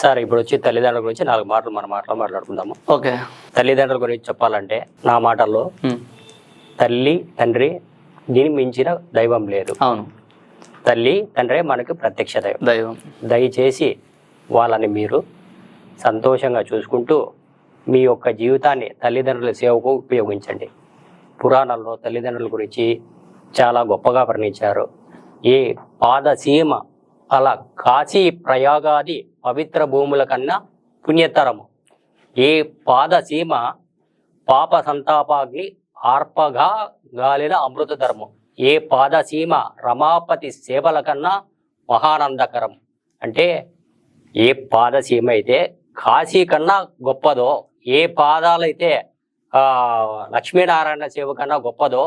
Sir ఇప్పుడు వచ్చి తల్లిదండ్రుల గురించి నాలుగు మాటలు మన మాటలో మాట్లాడుకుందాము. ఓకే. తల్లిదండ్రుల గురించి చెప్పాలంటే నా మాటల్లో తల్లి తండ్రి దీని మించిన దైవం లేదు. అవును. తల్లి తండ్రే మనకు ప్రత్యక్ష దైవం. దైవం. దయచేసి వాళ్ళని మీరు సంతోషంగా చూసుకుంటూ మీ యొక్క జీవితాన్ని తల్లిదండ్రుల సేవకు ఉపయోగించండి. పురాణాల్లో తల్లిదండ్రుల గురించి చాలా గొప్పగా వర్ణించారు. ఏ పాదసీమ అలా కాశీ ప్రయాగాది పవిత్ర భూముల కన్నా పుణ్యతరము. ఏ పాదసీమ పాప సంతాపాగ్ని ఆర్పగా గాలిన అమృతధర్మం ఏ పాదసీమ రమాపతి సేవల కన్నా మహానందకరం. అంటే ఏ పాదసీమ అయితే కాశీ కన్నా గొప్పదో ఏ పాదాలైతే లక్ష్మీనారాయణ సేవ కన్నా గొప్పదో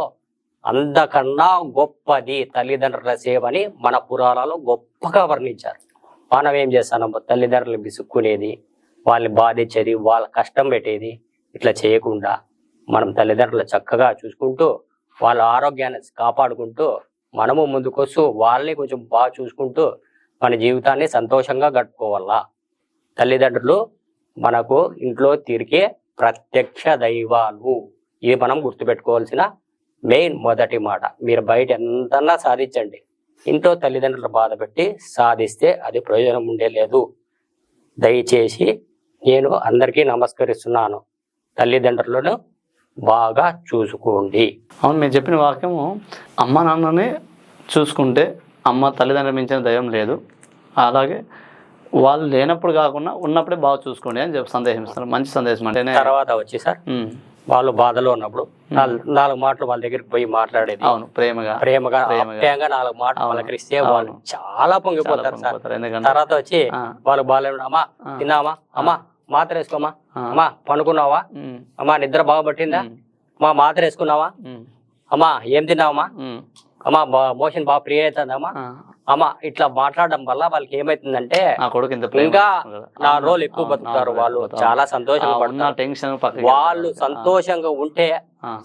అందకన్నా గొప్పది తల్లిదండ్రుల సేవని మన పురాణాలు గొప్పగా వర్ణించారు. మనం ఏం చేస్తానమ్మో తల్లిదండ్రులు విసుక్కునేది వాళ్ళని బాధించేది వాళ్ళ కష్టం పెట్టేది ఇట్లా చేయకుండా మనం తల్లిదండ్రులు చక్కగా చూసుకుంటూ వాళ్ళ ఆరోగ్యాన్ని కాపాడుకుంటూ మనము ముందుకొస్తూ వాళ్ళని కొంచెం బాగా చూసుకుంటూ మన జీవితాన్ని సంతోషంగా గడుపుకోవాలా? తల్లిదండ్రులు మనకు ఇంట్లో తిరిగే ప్రత్యక్ష దైవాలు. ఇది మనం గుర్తుపెట్టుకోవాల్సిన మెయిన్ మొదటి మాట. మీరు బయట ఎంతన్నా సాధించండి. ఇంట్లో తల్లిదండ్రులు బాధ పెట్టి సాధిస్తే అది ప్రయోజనం ఉండే లేదు. దయచేసి నేను అందరికీ నమస్కరిస్తున్నాను. తల్లిదండ్రులను బాగా చూసుకోండి. అవును మీరు చెప్పిన వాక్యము అమ్మ నాన్నని చూసుకుంటే అమ్మ తల్లిదండ్రులు మించిన దైవం లేదు. అలాగే వాళ్ళు లేనప్పుడు కాకుండా ఉన్నప్పుడే బాగా చూసుకోండి అని చెప్పి సందేశం ఇస్తారు మంచి సందేశం అంటేనే తర్వాత వచ్చి సార్. వాళ్ళు బాధలో ఉన్నప్పుడు నాలుగు మాటలు వాళ్ళ దగ్గరికి పోయి మాట్లాడేది. అవును ప్రేమగా ప్రేమగా ప్రేమగా. నాలుగు మాటలు. పలకరిస్తే అవును. వాళ్ళు చాలా పొంగిపోతారు. సార్ తర్వాత వచ్చి వాళ్ళు బాగాలేదు అమ్మా ఆ. తిన్నావా? అమ్మా మాత్ర వేసుకోమా. అమ్మా పనుకున్నావా అమ్మా నిద్ర బాగా పట్టిందా? అమ్మా మాత్ర వేసుకున్నావా అమ్మా ఏం తిన్నావమ్మా? అమ్మా బా- మోషన్ బాగా ఫ్రీ అవుతుందమ్మా. అమ్మా ఇట్లా మాట్లాడడం వల్ల వాళ్ళకి ఏమైతుందంటే నా కొడుకు ఇంత ఇంకా. నా రోజులు ఎక్కువ బతుకుతారు వాళ్ళు. చాలా సంతోషంగా పడతారు. టెన్షన్ వాళ్ళు. సంతోషంగా ఉంటే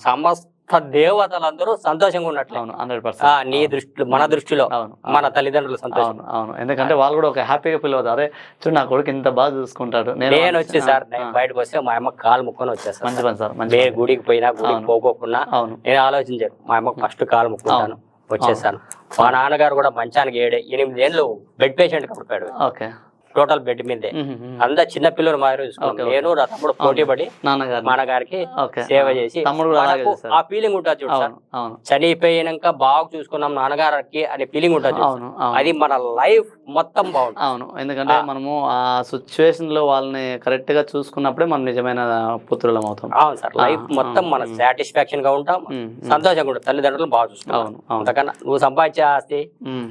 సమస్త దేవతలందరూ సంతోషంగా ఉన్నట్లే. అవును హండ్రెడ్ పర్సెంట్. నీ దృష్టిలో మన దృష్టిలో అవును మన తల్లిదండ్రులు సంతోషం. అవును ఎందుకంటే వాళ్ళు కూడా ఒక హ్యాపీగా ఫీల్ అవుతారు. చూడు నా కొడుకు ఇంత బాగా చూసుకుంటాడు. నేను వచ్చి సార్ నేను బయటకు వస్తే మా అమ్మ కాలు ముక్కొని వచ్చేస్తాను మంచి పని సార్ మంచి. గుడికి పోయినా గుడికి. పోకోకుండా అవును. నేను ఆలోచించాను. మా అమ్మకు ఫస్ట్ కాలు ముక్కుంటాను. వచ్చేసాను. మా నాన్నగారు కూడా మంచానికి ఏడు ఎనిమిది ఏళ్ళు బెడ్ పేషెంట్ పడిపోయాడు ఓకే. టోటల్ బెడ్ మీదే. అందరు చిన్న పిల్లలు ఓకే. నేను నా తమ్ముడు పోటీ పడి నాన్నగారికి సేవ చేసి ఆ ఫీలింగ్ ఉంటుంది చూడు సార్. అవును అవును. చనిపోయినాక బాగా చూసుకున్నాం నాన్నగారికి అనే ఫీలింగ్ ఉంటుంది అది మన లైఫ్ మొత్తం బాగుంటుంది. అవును ఎందుకంటే. మనము ఆ సిచ్యువేషన్లో వాళ్ళని కరెక్ట్గా చూసుకున్నప్పుడే మనం నిజమైన పుత్రులం అవుతాం. అవును సార్ లైఫ్ మొత్తం మన. సాటిస్ఫాక్షన్గా ఉంటాం. సంతోషంగా ఉంటాం. తల్లిదండ్రులు బాగా చూసుకుంటాం అంతకన్నా నువ్వు సంపాదించే ఆస్తి.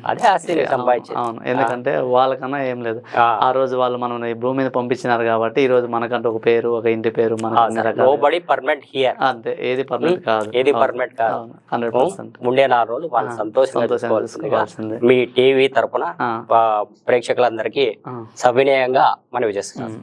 అదే ఆస్తి సంపాదించేది. అవును. ఎందుకంటే వాళ్ళకన్నా ఏం లేదు. ఆ రోజు వాళ్ళు మనం ఈ భూమి మీద పంపించినారు కాబట్టి ఈ రోజు మనకంటూ ఒక పేరు ఒక ఇంటి పేరు మనకు పర్మనెంట్ హియర్ అంతే. ఏది పర్మనెంట్ కాదు. ఏది permanent కాదు. Hundred percent. ఉండే నాలుగు రోజులు వాళ్ళు చూసుకోవాల్సిందే మీ టీవీ తరపున ప్రేక్షకులందరికీ సవినయంగా మనవి చేస్తున్నాం ఉమ్.